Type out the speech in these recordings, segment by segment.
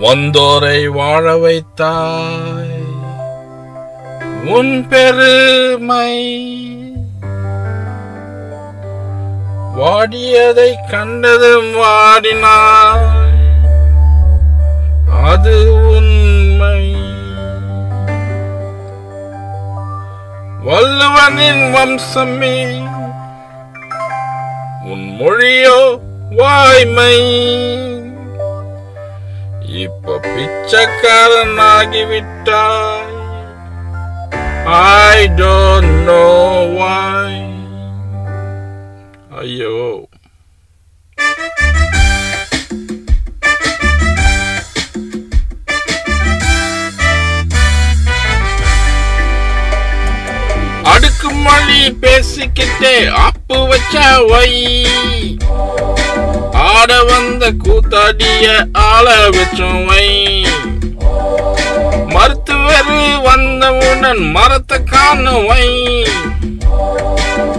வந்தோரை வாழ வைத்தாய். உன் பெருமை வாடியதை கண்டதும் வாடினாய். அது உண்மை. வல்லுவனின் வம்சமே உன் மொழியோ வாய்மை. இப்ப பிச்சைக்காரன் ஆகிவிட்டாய் ஐ டோன்ட் நோ why. ஐயோ. அடுக்குமொழி பேசிக்கிட்டே அப்பு வச்சா வை. ஆட வந்த கூத்தாடிய ஆள வச்சோம் மருத்துவர் வந்தவுடன் மரத்தை காணுவை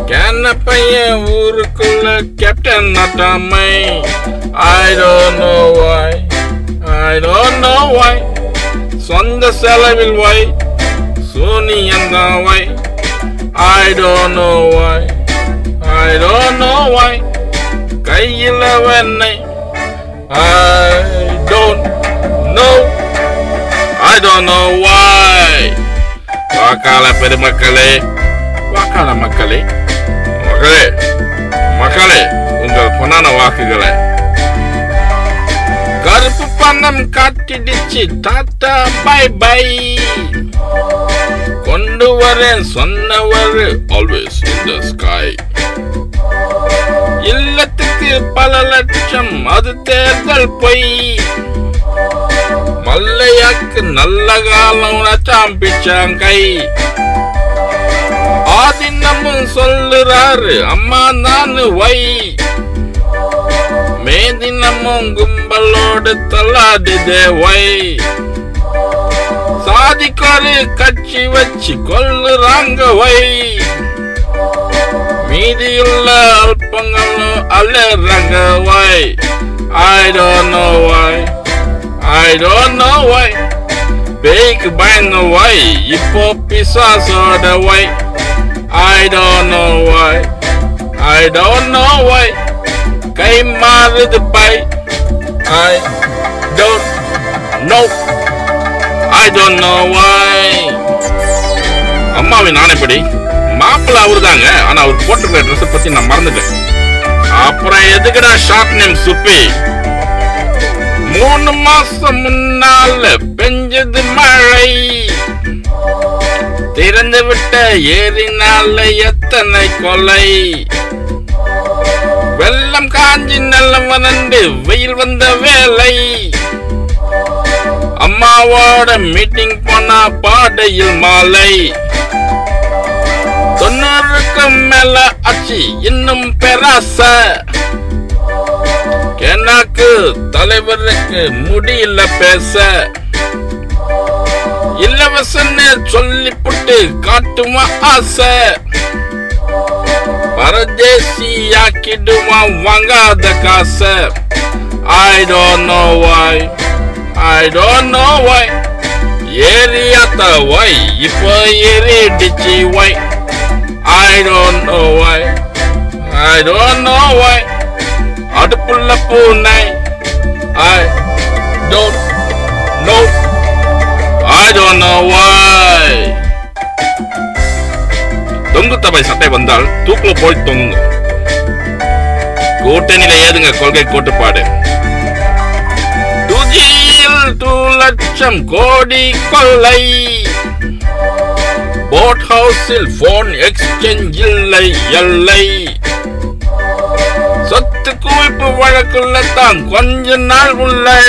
கேன பையன் ஊருக்குள்ள captain நட்டாமை I don't know why I don't know why சொந்த செலவில் வை சூனியன் தான் வை I don't know why. I don't know why. கையில் அவனை I don't know. I don't know why. வாக்காள பெருமக்களே வாக்காள மக்களே மகளே மக்களே உங்கள் பொன்னான வாக்குகளை கருப்பு பணம் காட்டிடுச்சு தாத்தா பை பை கொண்டு வரேன் சொன்னவர் ஆல்வேஸ் இன் த ஸ்கை இல்லத்துக்கு பல லட்சம் அது தேர்தல் பொய். மல்லையாக்கு நல்ல காலம் உணச்சாம் பிச்சாம் கை ஆதினமும் சொல்லுறாரு அம்மா நானு வை. மேதினமும் கும்பலோடு தள்ளாடுதே வை சாதிக்காரு கட்சி வச்சு கொல்லுறாங்க வை. மீதியுள்ள அல்பங்களும் அலறாங்க why I don't know why I don't know why பேய்க்கு பயந்த வை இப்போ பிசாசோட why I don't know why I don't know why கை மாறுது by I don't know I don't know why அம்மாவின் ஆணைப்படி மாப்பிள்ள அவரு தாங்க ஆனா அவர் போட்டிருக்கிற ட்ரெஸ் பத்தி நான் மறந்துட்டேன். அப்புறம் எதுக்குடா ஷார்ட் நேம் சுப்பி? மூணு மாசம் முன்னால பெஞ்சது மழை. திறந்து விட்ட ஏரினால எத்தனை கொலை. வெள்ளம் காஞ்சி நல்லம் வறண்டு வெயில் வந்த வேலை. அம்மாவோட மீட்டிங் போனா பாடையில் மாலை. தொண்ணூறுக்கும் மேல ஆச்சு இன்னும் பெராச. கேனாக்கு தலைவருக்கு முடியல பேச. இலவசன்னு சொல்லி புட்டு காட்டுமா ஆசை. பரதேசி வாங்காத காசை. I don't know why I don't know why. ஏரியாத்த வாய் இப்போ ஏறிடுச்சு வாய் I don't know why. I don't know why. அடுப்புள்ள பூனை. I don't know. I don't know why. தொங்கு தபை சட்டை வந்தால் தூக்குல போய் தொங்கும் கூட்டணியில ஏதுங்க கொள்கை கோட்டுப்பாடு? துஜியில் டூ லட்சம் கோடி கொள்ளை. போட் ஹவுஸில் போன் எக்ஸ்சேஞ்ச் இல்லை எல்லை. சொத்து குவிப்பு வழக்குள்ள தான் கொஞ்ச நாள் உள்ளே.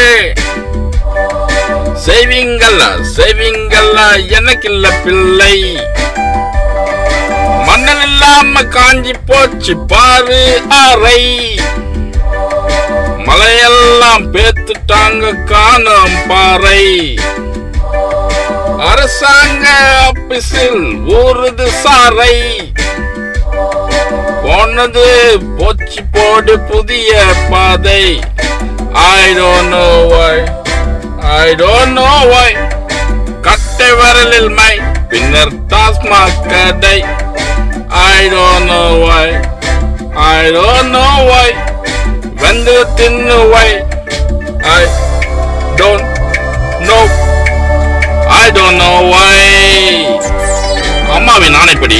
செய்வீங்களா செய்வீங்களா எனக்கு இல்ல பிள்ளை. மண்ணல் இல்லாம காஞ்சி போச்சு பாரு அறை. மலையெல்லாம் பேத்துட்டாங்க காணும் பாறை. அரசாங்க ஆபீஸில் ஊறுது சாரை. போனது போச்சு போடு புதிய பாதை. I don't know why I don't know why கட்டை வரலில் மை பின்னர் டாஸ்மாக் கடை. I don't know why I don't know why வந்து தின்னு வை I don't I don't know why அம்மாவின் ஆணைப்படி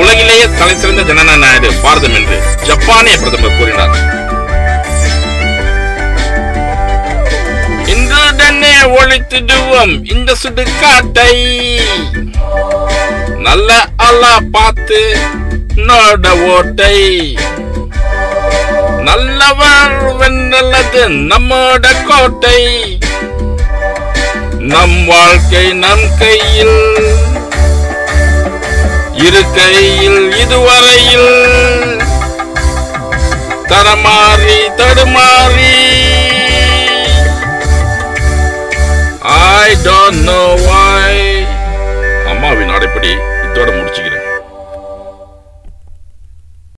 உலகிலேயே தலை சிறந்த ஜனநாயக நாயுடு பாரதம் என்று ஜப்பானிய பிரதமர் கூறினார். இன்றுடனே ஒழித்திடுவோம். இந்த சுடுகாட்டை நல்ல அல்லா பார்த்து நோட ஓட்டை. நல்லவர் வெண்ணல்லது நம்மோட கோட்டை. நம் வாழ்க்கை நம் கையில். இருக்கையில் இதுவரையில். தரமாறி தடுமாறி. ஐ டோன்ட் நோ வாய் அம்மாவின் அடைப்படி இதோட முடிச்சுக்கிறேன்.